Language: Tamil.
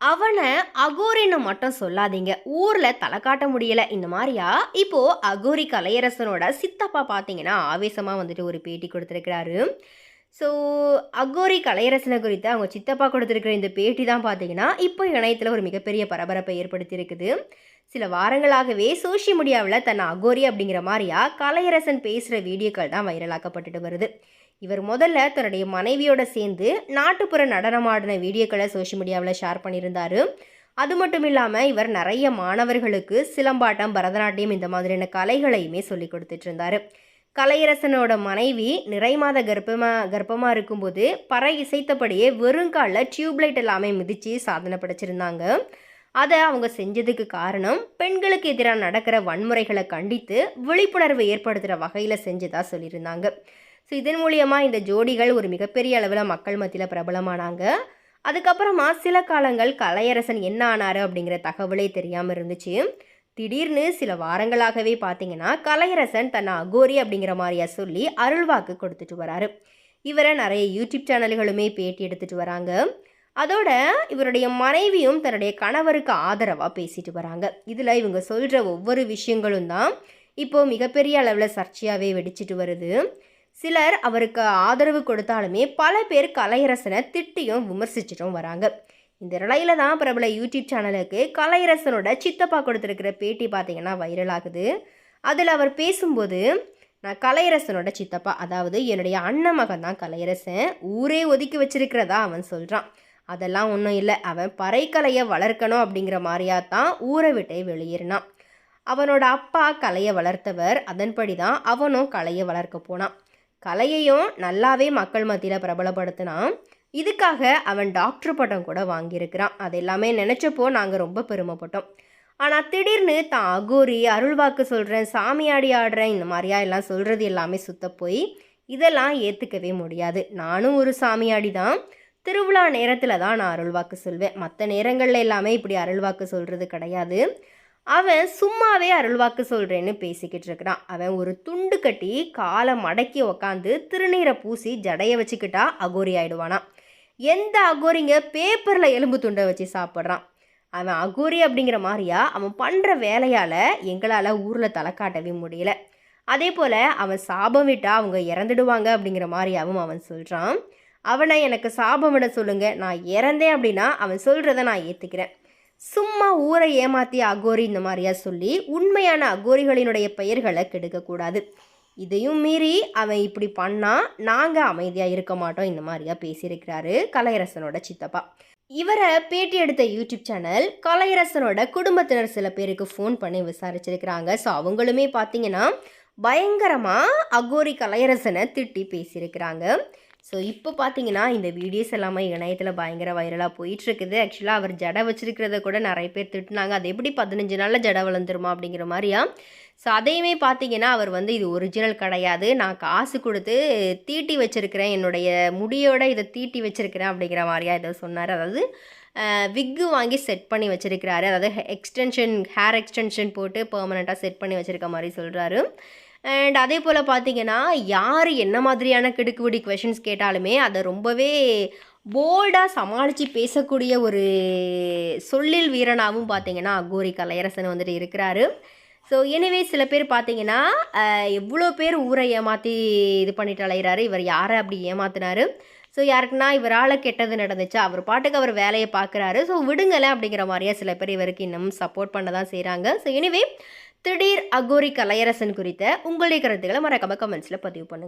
அவனை அகோரின்னு மட்டும் சொல்லாதீங்க. ஊரில் தலை காட்ட முடியல. இந்த மாதிரியா? இப்போ அகோரி கலையரசனோட சித்தப்பா பார்த்தீங்கன்னா ஆவேசமாக வந்துட்டு ஒரு பேட்டி கொடுத்துருக்கிறாரு. ஸோ அகோரி கலையரசனை குறித்து அவங்க சித்தப்பா கொடுத்துருக்கிற இந்த பேட்டி தான் பார்த்தீங்கன்னா இப்போ இணையத்தில் ஒரு மிகப்பெரிய பரபரப்பை ஏற்படுத்தியிருக்குது. சில வாரங்களாகவே சோஷியல் மீடியாவில் தன்னை அகோரி அப்படிங்கிற மாதிரியா கலையரசன் பேசுகிற வீடியோக்கள் தான் வைரலாக்கப்பட்டுட்டு வருது. இவர் முதல்ல தன்னுடைய மனைவியோட சேர்ந்து நாட்டுப்புற நடனமாடின வீடியோக்களை சோஷியல் மீடியாவில் ஷேர் பண்ணியிருந்தார். அது மட்டும் இல்லாமல் இவர் நிறைய மாணவர்களுக்கு சிலம்பாட்டம் பரதநாட்டியம் இந்த மாதிரியான கலைகளையுமே சொல்லி கொடுத்துட்டு இருந்தார். கலையரசனோட மனைவி நிறைமாத கர்ப்பமாக கர்ப்பமாக இருக்கும்போது பறை இசைத்தபடியே வெறுங்காலில் டியூப்லைட் எல்லாமே மிதித்து சாதனை படைச்சிருந்தாங்க. அதை அவங்க செஞ்சதுக்கு காரணம் பெண்களுக்கு எதிராக நடக்கிற வன்முறைகளை கண்டித்து விழிப்புணர்வு ஏற்படுத்துகிற வகையில் செஞ்சதாக சொல்லியிருந்தாங்க. ஸோ இதன் மூலியமாக இந்த ஜோடிகள் ஒரு மிகப்பெரிய அளவில் மக்கள் மத்தியில் பிரபலமானாங்க. அதுக்கப்புறமா சில காலங்கள் கலையரசன் என்ன ஆனார் அப்படிங்கிற தகவலே தெரியாமல் இருந்துச்சு. திடீர்னு சில வாரங்களாகவே பார்த்தீங்கன்னா கலையரசன் தன்னை அகோரி அப்படிங்கிற மாதிரியா சொல்லி அருள்வாக்கு கொடுத்துட்டு வராரு. இவரை நிறைய யூடியூப் சேனல்களுமே பேட்டி எடுத்துகிட்டு வராங்க. அதோட இவருடைய மனைவியும் தன்னுடைய கணவருக்கு ஆதரவாக பேசிட்டு வராங்க. இதில் இவங்க சொல்கிற ஒவ்வொரு விஷயங்களும் தான் இப்போது மிகப்பெரிய அளவில் சர்ச்சையாகவே வெடிச்சிட்டு வருது. சிலர் அவருக்கு ஆதரவு கொடுத்தாலுமே பல பேர் கலையரசனை திட்டியும் விமர்சிச்சிட்டும் வராங்க. இந்த நிலையில தான் பிரபல யூடியூப் சேனலுக்கு கலையரசனோட சித்தப்பா கொடுத்துருக்கிற பேட்டி பார்த்தீங்கன்னா வைரல் ஆகுது. அதில் அவர் பேசும்போது நான் கலையரசனோட சித்தப்பா. அதாவது என்னுடைய அண்ணன் மகன் தான் கலையரசன். ஊரே ஒதுக்கி வச்சிருக்கிறதா? அவன் சொல்கிறான் அதெல்லாம் ஒன்றும் இல்லை. அவன் பறைக்கலையை வளர்க்கணும் அப்படிங்கிற மாதிரியா தான் ஊரை விட்டே வெளியேறினான். அவனோட அப்பா கலையை வளர்த்தவர். அதன்படி தான் அவனும் கலையை வளர்க்க போனான். கலையையும் நல்லாவே மக்கள் மத்தியில் பிரபலப்படுத்தினான். இதுக்காக அவன் டாக்டர் பட்டம் கூட வாங்கியிருக்கிறான். அது எல்லாமே நினச்சப்போ நாங்கள் ரொம்ப பெருமைப்பட்டோம். ஆனால் திடீர்னு தான் அகோரி அருள்வாக்கு சொல்கிறேன் சாமியாடி ஆடுறேன் இந்த மாதிரியா எல்லாம் சொல்கிறது எல்லாமே சுத்த போய் இதெல்லாம் ஏற்றுக்கவே முடியாது. நானும் ஒரு சாமியாடி தான் திருவிழா நேரத்தில் தான் நான் அருள்வாக்கு சொல்வேன். மற்ற நேரங்களில் எல்லாமே இப்படி அருள்வாக்கு சொல்கிறது கிடையாது. அவன் சும்மாவே அருள்வாக்கு சொல்கிறேன்னு பேசிக்கிட்டு இருக்கிறான். அவன் ஒரு துண்டு கட்டி காலை மடக்கி உக்காந்து திருநீரை பூசி ஜடையை வச்சுக்கிட்டா அகோரி ஆயிடுவானா? எந்த அகோரிங்க பேப்பரில் எலும்பு துண்டை வச்சு சாப்பிட்றான்? அவன் அகோரி அப்படிங்கிற மாதிரியா அவன் பண்ணுற வேலையால் எங்களால் ஊரில் தலை காட்டவே முடியல. அதே போல் அவன் சாபம் விட்டால் அவங்க இறந்துடுவாங்க அப்படிங்கிற மாதிரியாவும் அவன் சொல்கிறான் அவனை எனக்கு சாபம் விட சொல்லுங்கள் நான் இறந்தேன் அப்படின்னா அவன் சொல்கிறத நான் ஏற்றுக்கிறேன் சும்மா ஊரை ஏமாத்திய அகோரி இந்த மாதிரியா சொல்லி உண்மையான அகோரிகளினுடைய பெயர்களை கெடுக்கக்கூடாது. இதையும் மீறி அவன் இப்படி பண்ணால் நாங்கள் அமைதியாக இருக்க மாட்டோம் இந்த மாதிரியா பேசியிருக்கிறாரு கலையரசனோட சித்தப்பா. இவரை பேட்டி எடுத்த யூடியூப் சேனல் கலையரசனோட குடும்பத்தினர் சில பேருக்கு ஃபோன் பண்ணி விசாரிச்சிருக்கிறாங்க. ஸோ அவங்களுமே பார்த்தீங்கன்னா பயங்கரமாக அகோரி கலையரசனை திட்டி பேசியிருக்கிறாங்க. ஸோ இப்போ பார்த்தீங்கன்னா இந்த வீடியோஸ் எல்லாமே இணையத்தில் பயங்கர வைரலாக போயிட்டுருக்குது. ஆக்சுவலாக அவர் ஜடை வச்சிருக்கிறத கூட நிறைய பேர் திட்டினாங்க. அது எப்படி பதினஞ்சு நாளில் ஜடை வளர்ந்துருமா அப்படிங்கிற மாதிரியா? ஸோ அதையுமே பார்த்தீங்கன்னா அவர் வந்து இது ஒரிஜினல் கிடையாது. நான் காசு கொடுத்து தீட்டி வச்சுருக்கிறேன். என்னுடைய முடியோட இதை தீட்டி வச்சுருக்கிறேன் அப்படிங்கிற மாதிரியா இதை சொன்னார். அதாவது விக்கு வாங்கி செட் பண்ணி வச்சுருக்கிறாரு. அதாவது எக்ஸ்டென்ஷன் ஹேர் எக்ஸ்டென்ஷன் போட்டு பர்மனெண்ட்டாக செட் பண்ணி வச்சுருக்க மாதிரி சொல்கிறாரு அண்ட் அதே போல் பார்த்தீங்கன்னா யார் என்ன மாதிரியான கிடுக்குவிடி கொஷின்ஸ் கேட்டாலுமே அதை ரொம்பவே போல்டாக சமாளித்து பேசக்கூடிய ஒரு சொல்லில் வீரனாகவும் பார்த்தீங்கன்னா அகோரி கலையரசன் வந்துட்டு இருக்கிறாரு. ஸோ எனவே சில பேர் பார்த்தீங்கன்னா எவ்வளோ பேர் ஊரை ஏமாற்றி இது பண்ணிட்டு அலைகிறாரு இவர் யாரை அப்படி ஏமாத்தினாரு? ஸோ யாருக்குன்னா இவரால் கெட்டது நடந்துச்சு? அவர் பாட்டுக்கு அவர் வேலையை பார்க்குறாரு ஸோ விடுங்கலை அப்படிங்கிற மாதிரியே சில பேர் இவருக்கு இன்னும் சப்போர்ட் பண்ண தான் செய்கிறாங்க ஸோ எனவே திடீர் அகோரி கலையரசன் குறித்த உங்களுடைய கருத்துக்களை மறக்காம கமெண்ட்ஸில் பதிவு பண்ணுங்கள்